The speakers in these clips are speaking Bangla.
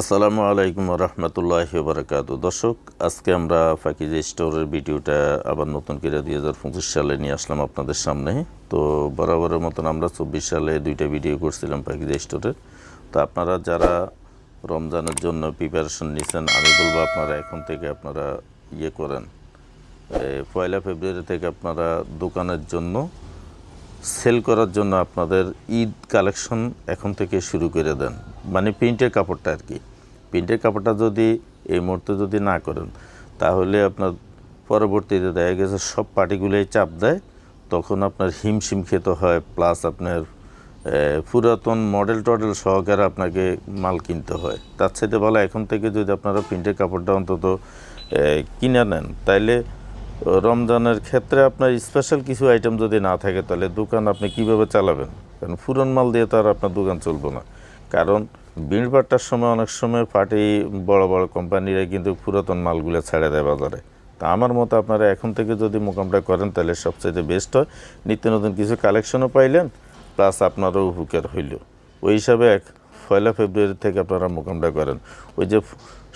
আসসালামু আলাইকুম রহমতুল্লাহ বারকাত দর্শক, আজকে আমরা ফাকিজে স্টোরের ভিডিওটা আবার নতুন করে দুই হাজার পঁচিশ সালে নিয়ে আসলাম আপনাদের সামনে। তো বরাবরের মতন আমরা চব্বিশ সালে দুইটা ভিডিও করছিলাম ফাকিজে স্টোরের। তো আপনারা যারা রমজানের জন্য প্রিপারেশন নিছেন, আমি বলব আপনারা এখন থেকে আপনারা ইয়ে করেন। পয়লা ফেব্রুয়ারি থেকে আপনারা দোকানের জন্য সেল করার জন্য আপনাদের ঈদ কালেকশন এখন থেকে শুরু করে দেন। মানে প্রিন্টের কাপড়টা আর কি। প্রিন্টের কাপড়টা যদি এই মুহূর্তে যদি না করেন, তাহলে আপনার পরবর্তীতে দেখা গেছে সব পার্টিগুলোই চাপ দেয়, তখন আপনার হিমশিম খেতে হয় প্লাস আপনার পুরাতন মডেল টডেল সহকারে আপনাকে মাল কিনতে হয়। তার সাথে বলা এখন থেকে যদি আপনারা প্রিন্টের কাপড়টা অন্তত কিনে নেন, তাইলে রমজানের ক্ষেত্রে আপনার স্পেশাল কিছু আইটেম যদি না থাকে, তাহলে দোকান আপনি কীভাবে চালাবেন? কারণ পুরন মাল দিয়ে তো আর আপনার দোকান চলবে না। কারণ ভিড় ভাট্টার সময় অনেক সময় পার্টি বড় বড় কোম্পানিরা কিন্তু পুরাতন মালগুলো ছেড়ে দেয় বাজারে। তা আমার মতো আপনারা এখন থেকে যদি মোকামটা করেন, তাহলে সবচেয়ে বেস্ট হয়। নিত্য নতুন কিছু কালেকশনও পাইলেন প্লাস আপনারও উপকার হইল। ওই হিসাবে এক পয়লা ফেব্রুয়ারি থেকে আপনারা মোকামটা করেন। ওই যে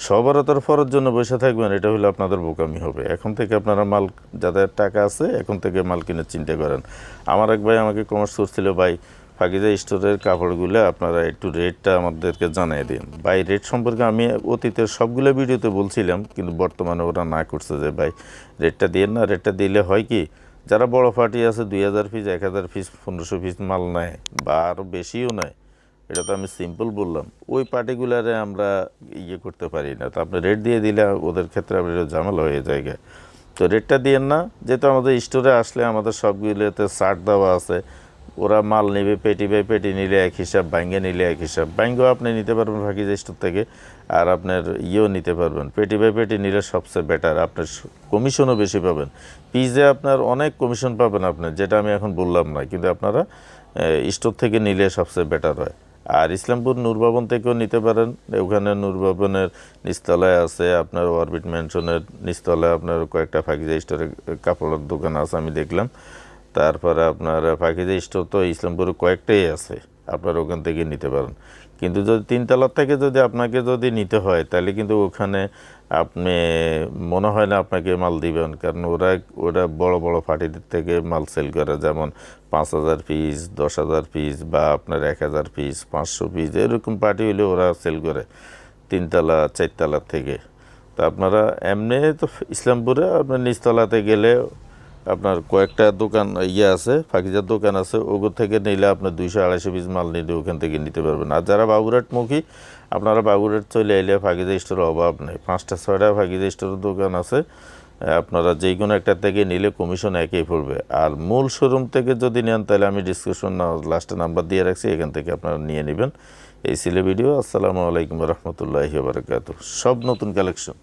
সবরতর ফরর জন্য বসে থাকবেন, এটা হলো আপনাদের বোকামি হবে। এখন থেকে আপনারা মাল, যাদের টাকা আছে, এখন থেকে মাল কিনে চিন্তা করেন। আমার এক ভাই আমাকে কমার্স করছিল, ভাই ফাকিজা স্টোরের কাপড়গুলো আপনারা একটু রেটটা আমাদেরকে জানিয়ে দিন। ভাই, রেট সম্পর্কে আমি অতীতের সবগুলো ভিডিওতে বলছিলাম, কিন্তু বর্তমানে ওরা না করছে যে, ভাই, রেটটা দিয়ে না, রেটটা দিলে হয় কি, যারা বড় পার্টি আছে, দুই হাজার পিস এক হাজার পিস পনেরোশো পিস মাল নেয় বা আরও বেশিও নেয়, এটা তো আমি সিম্পল বললাম। ওই পার্টিকুলারে আমরা ইয়ে করতে পারি না। তো আপনি রেট দিয়ে দিলে ওদের ক্ষেত্রে আপনার ঝামেলা হয়ে যায় তো রেটটা দিয়েন না, যেহেতু আমাদের স্টোরে আসলে আমাদের সবগুলোতে শার্ট দেওয়া আছে ওরা মাল নেবে, পেটি বাই পেটি নিলে এক হিসাব ব্যাঙ্গে নিলে এক হিসাব। ব্যাঙ্গও আপনি নিতে পারবেন ফাঁকি স্টোর থেকে, আর আপনার ইয়েও নিতে পারবেন। পেটি বাই পেটি নিলে সবচেয়ে বেটার আপনার কমিশনও বেশি পাবেন। পিজে আপনার অনেক কমিশন পাবেন আপনার যেটা আমি এখন বললাম না, কিন্তু আপনারা স্টোর থেকে নিলে সবচেয়ে বেটার হয়। আর ইসলামপুর নূরভবন থেকেও নিতে পারেন, ওখানে নূরভবনের নিচতলায় আছে আপনার অরবিট ম্যানশনের নিচতলায় আপনার কয়েকটা ফাঁকিজা স্টোরের কাপড়ের দোকান আছে, আমি দেখলাম। তারপরে আপনার ফাঁকিজা স্টোর তো ইসলামপুরে কয়েকটাই আছে, আপনার ওখান থেকে নিতে পারেন। কিন্তু যদি তিনতলার থেকে যদি আপনাকে যদি নিতে হয়, তাহলে কিন্তু ওখানে আপনি, মনে হয় না আপনাকে মাল দিবেন, কারণ ওরা ওরা বড় বড় পার্টিদের থেকে মাল সেল করে, যেমন পাঁচ হাজার পিস দশ হাজার পিস বা আপনার এক হাজার পিস পাঁচশো পিস এরকম পার্টি হলে ওরা সেল করে তিনতলা চারতলার থেকে। তো আপনারা এমনি তো ইসলামপুরে আপনার নিচতলাতে গেলে আপনার কয়েকটা দোকান ইয়ে আছে ফাঁকিজার দোকান আছে, ওগুলো থেকে নিলে আপনার দুইশো আড়াইশো পিস মাল নিলে ওখান থেকে নিতে পারবেন। আর যারা বাবুরাটমুখী আপনারা বাবুরাট চলে এলে ফাঁকিজা স্টোরের অভাব নেই। পাঁচটা, ছয়টা ফাঁকিজা স্টোরের দোকান আছে আপনারা যে কোনো একটা থেকে নিলে কমিশন একই পড়বে। আর মূল শোরুম থেকে যদি নেন, তাহলে আমি ডিসক্রিপশন লাস্টে নাম্বার দিয়ে রাখছি, এখান থেকে আপনারা নিয়ে নেবেন। এই ছিল ভিডিও, আসসালামু আলাইকুম রহমতুল্লাহি বারকাত সব নতুন কালেকশন